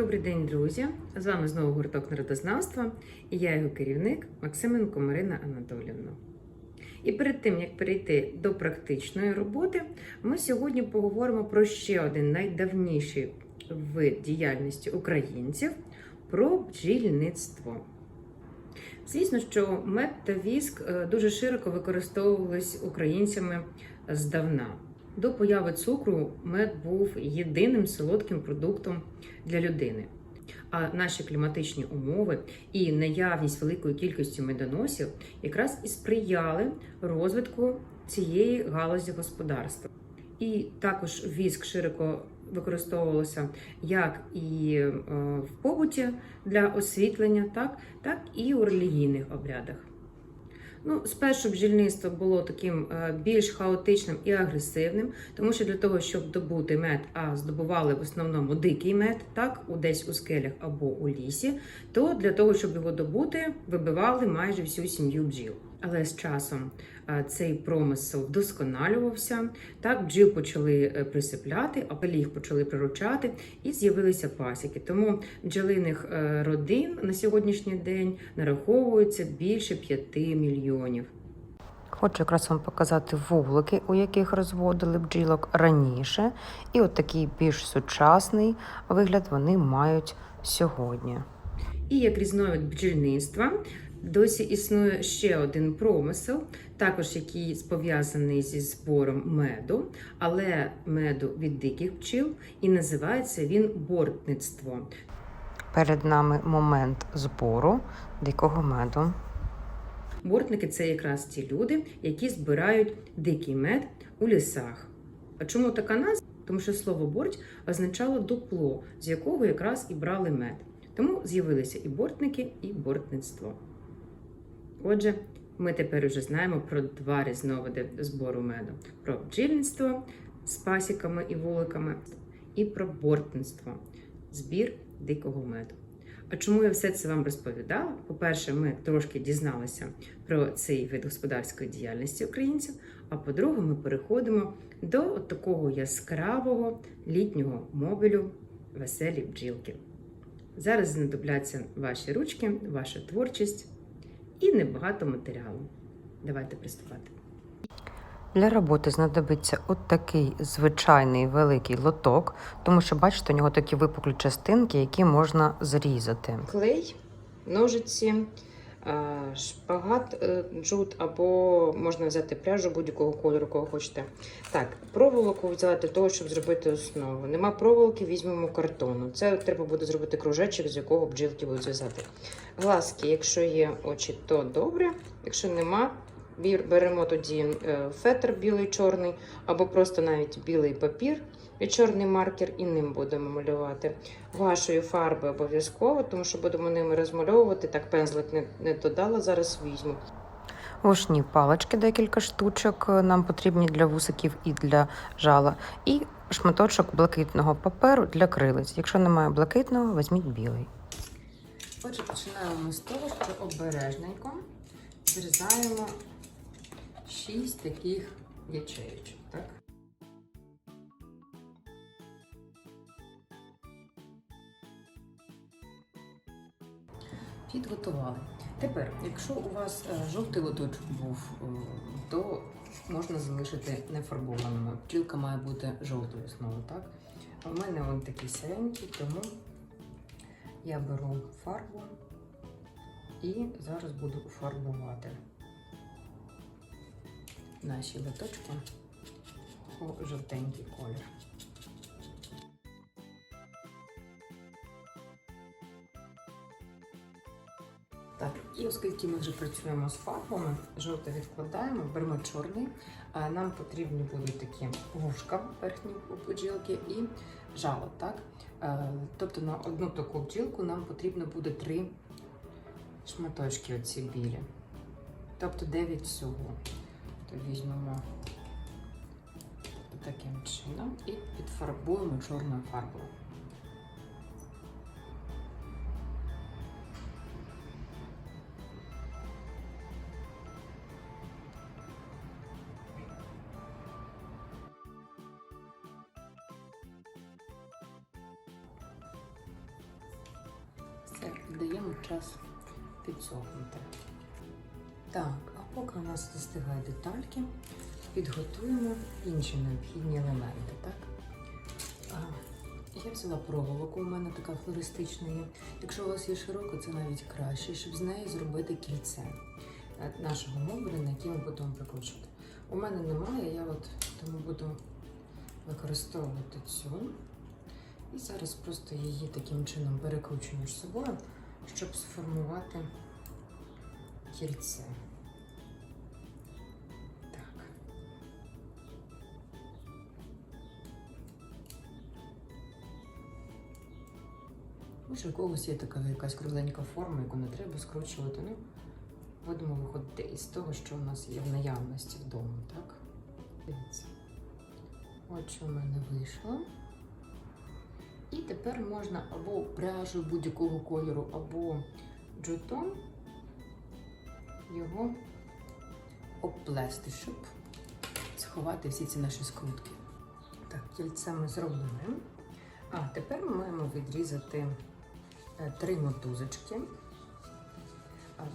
Добрий день, друзі! З вами знову гурток народознавства і я його керівник Максименко Марина Анатолівна. І перед тим як перейти до практичної роботи, ми сьогодні поговоримо про ще один найдавніший вид діяльності українців про бджільництво. Звісно, що мед та віск е, дуже широко використовувались українцями здавна. До появи цукру мед був єдиним солодким продуктом для людини. А наші кліматичні умови і наявність великої кількості медоносів якраз і сприяли розвитку цієї галузі господарства. І також віск широко використовувався як і е, в побуті для освітлення, так, так і у релігійних обрядах. Ну, спершу бджільництво було таким е, більш хаотичним і агресивним, тому що для того, щоб добути мед, а здобували в основному дикий мед, так, десь у скелях або у лісі, то для того, щоб його добути, вибивали майже всю сім'ю бджіл. Але з часом е, цей промисел вдосконалювався, так бджіл почали е, присипляти, а пелі їх почали приручати, і з'явилися пасіки. Тому бджолиних е, родин на сьогоднішній день нараховується більше 5 мільйонів. Хочу якраз вам показати вуглики, у яких розводили бджілок раніше, і от такий більш сучасний вигляд вони мають сьогодні. І як різновид бджільництва досі існує ще один промисел, також який пов'язаний зі збором меду, але меду від диких бджіл, і називається він бортництво. Перед нами момент збору дикого меду. Бортники це якраз ті люди, які збирають дикий мед у лісах. А чому така назва? Тому що слово борть означало дупло, з якого якраз і брали мед. Тому з'явилися і бортники, і бортництво. Отже, ми тепер вже знаємо про два різновиди збору меду: про бджільництво з пасіками і вуликами, і про бортництво збір дикого меду. А чому я все це вам розповідала? По-перше, ми трошки дізналися про цей вид господарської діяльності українців. А по-друге, ми переходимо до от такого яскравого літнього мобілю веселі бджілки. Зараз знадобляться ваші ручки, ваша творчість і небагато матеріалу. Давайте приступати. Для роботи знадобиться от такий звичайний великий лоток, тому що, бачите, у нього такі випуклі частинки, які можна зрізати. Клей, ножиці, шпагат, е, джут або можна взяти пряжу будь-якого кольору, кого хочете. Так, проволоку взяла для того, щоб зробити основу. Нема проволоки, візьмемо картону. Це треба буде зробити кружечок, з якого бджілки будуть зв'язати. Глазки, якщо є очі, то добре. Якщо нема, беремо тоді е, фетр білий, чорний, або просто навіть білий папір і чорний маркер, і ним будемо малювати. Вашої фарби обов'язково, тому що будемо ними розмальовувати. Так, пензлик не, не додала, зараз візьму. Вушні палички, декілька штучок нам потрібні для вусиків і для жала. І шматочок блакитного паперу для крилиць. Якщо немає блакитного, візьміть білий. Отже, починаємо з того, що обережненько зрізаємо шість таких ячеїчок. Підготували. Тепер, якщо у вас е, жовтий лоточок був, е, то можна залишити нефарбованими. Пчілка має бути жовтою знову, так? В мене він такий сиренький, тому я беру фарбу і зараз буду фарбувати наші лоточки у жовтенький колір. І оскільки ми вже працюємо з фарбами, жовте відкладаємо, беремо чорний. Нам потрібні будуть такі вушка верхні бджілки і жало. так? Тобто на одну таку бджілку нам потрібно буде три шматочки оці білі. Тобто 9 всього. То візьмемо таким чином і підфарбуємо чорною фарбою. Даємо час підсохнути. Так, а поки у нас достигають детальки, підготуємо інші необхідні елементи. Так? А, я взяла проволоку, у мене така флористична є. Якщо у вас є широко, це навіть краще, щоб з неї зробити кільце е, нашого модуля, на який ми будемо прикручувати. У мене немає, я от тому буду використовувати цю. І зараз просто її таким чином перекручую між собою, щоб сформувати кільце. Так. Може, у когось є така якась кругленька форма, яку не треба скручувати. Ну, будемо виходити із того, що у нас є в наявності вдома, так? Дивіться. От що в мене вийшло. І тепер можна або пряжу будь-якого кольору, або джутон його обплести, щоб сховати всі ці наші скрутки. Так, кільце ми зробили. А тепер ми маємо відрізати е, три мотузочки,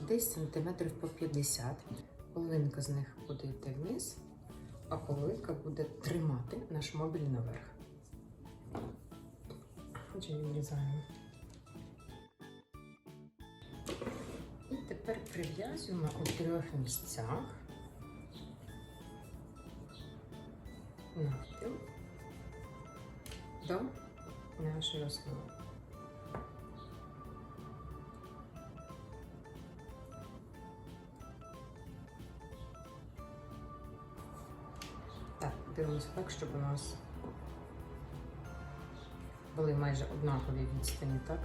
десь сантиметрів по 50. Половинка з них буде йти вниз, а половинка буде тримати наш мобіль наверх. Отже, відрізаємо. І тепер прив'язуємо у трьох місцях навпіл до нашої основи. Так, дивимося так, щоб у нас були майже однакові відстані, так?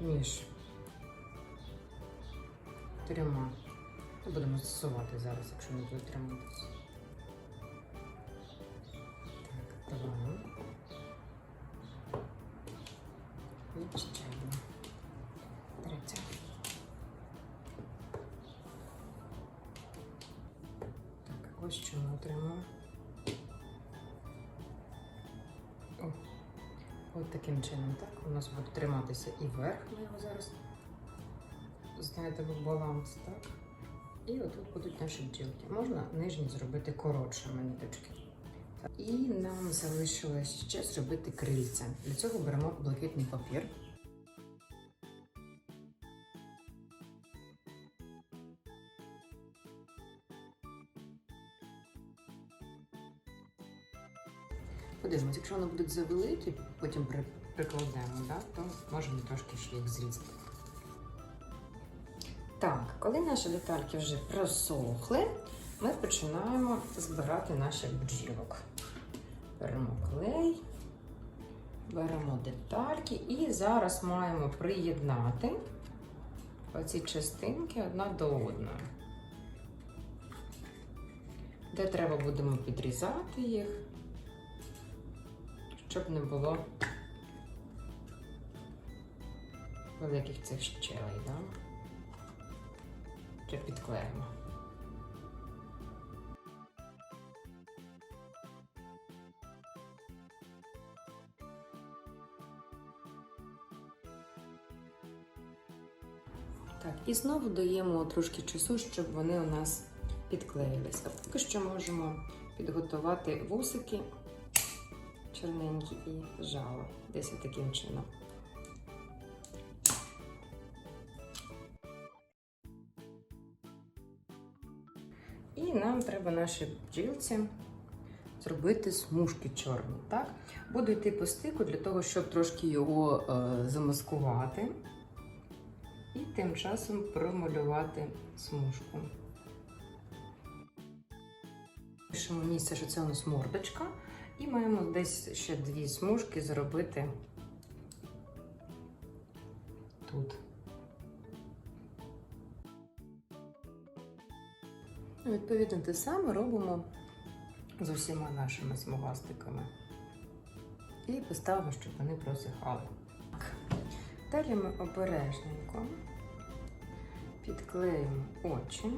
Між трьома. Ну, Будемо застосувати зараз, якщо не буде триматися. Так, два. І ще одна. Третя. Так, ось що ми. От таким чином, так? У нас буде триматися і верх, ми його зараз знайдемо баланс, так? І отут будуть наші бджілки. Можна нижні зробити коротшими ниточки. І нам залишилось ще зробити крильця. Для цього беремо блакитний папір. Подивимось, якщо вони будуть завеликі, потім прикладемо, да, то можемо трошки ще їх зрізати. Так, коли наші детальки вже просохли, ми починаємо збирати наших бджілок. Беремо клей, беремо детальки і зараз маємо приєднати оці частинки одна до одної. Де треба будемо підрізати їх, щоб не було великих цих щелей. Да? Ще підклеїмо. Так, і знову даємо трошки часу, щоб вони у нас підклеїлися. Поки що можемо підготувати вусики чорненькі і жало. Десь таким чином. І нам треба наші бджілці зробити смужки чорні. Так? Буду йти по стику для того, щоб трошки його е, замаскувати і тим часом промалювати смужку. Пишемо місце, що це у нас мордочка, і маємо десь ще дві смужки зробити тут. Ну, Відповідно, те саме робимо з усіма нашими смугастиками. І поставимо, щоб вони просихали. Далі ми обережненько підклеїмо очі.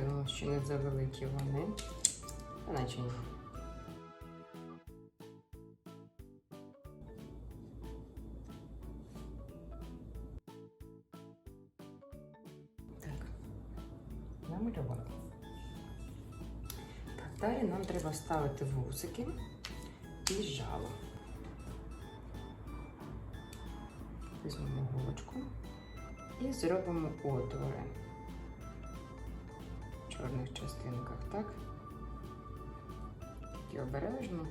дивимося, чи не завеликі вони, наче ні. Так, намалювали. Так, далі нам треба ставити вусики і жало. Візьмемо голочку і зробимо отвори чорних частинках, так? Тільки обережно.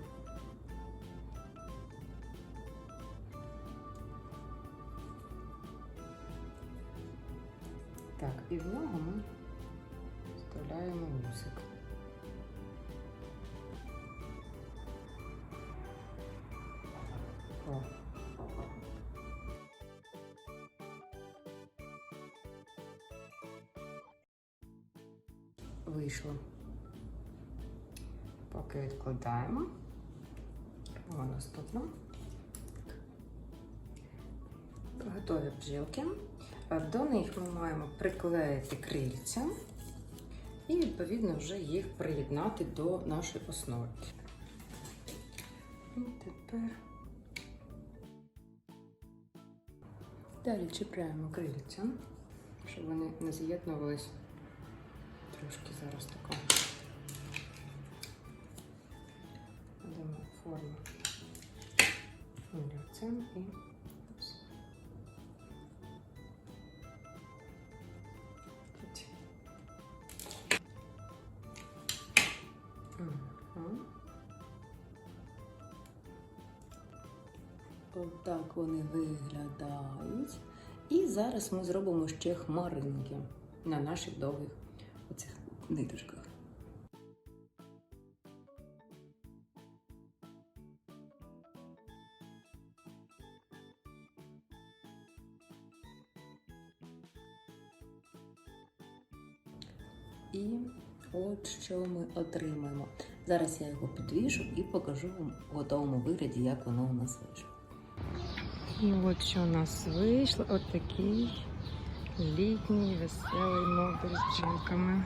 Так, і в нього ми вставляємо вусик. Вийшло. Поки відкладаємо. О, наступно. Готові бджілки. Е, До них ми маємо приклеїти крильця і, відповідно, вже їх приєднати до нашої основи. І тепер далі чіпляємо крильця, щоб вони не з'єднувались трошки зараз тако. Дамо форму олівцем і. Отак вони виглядають. І зараз ми зробимо ще хмаринки на наших довгих ниточках. І от що ми отримаємо. Зараз я його підвішу і покажу вам в готовому вигляді, як воно у нас вийшло. І от що у нас вийшло, от літній веселий модуль з бджілками.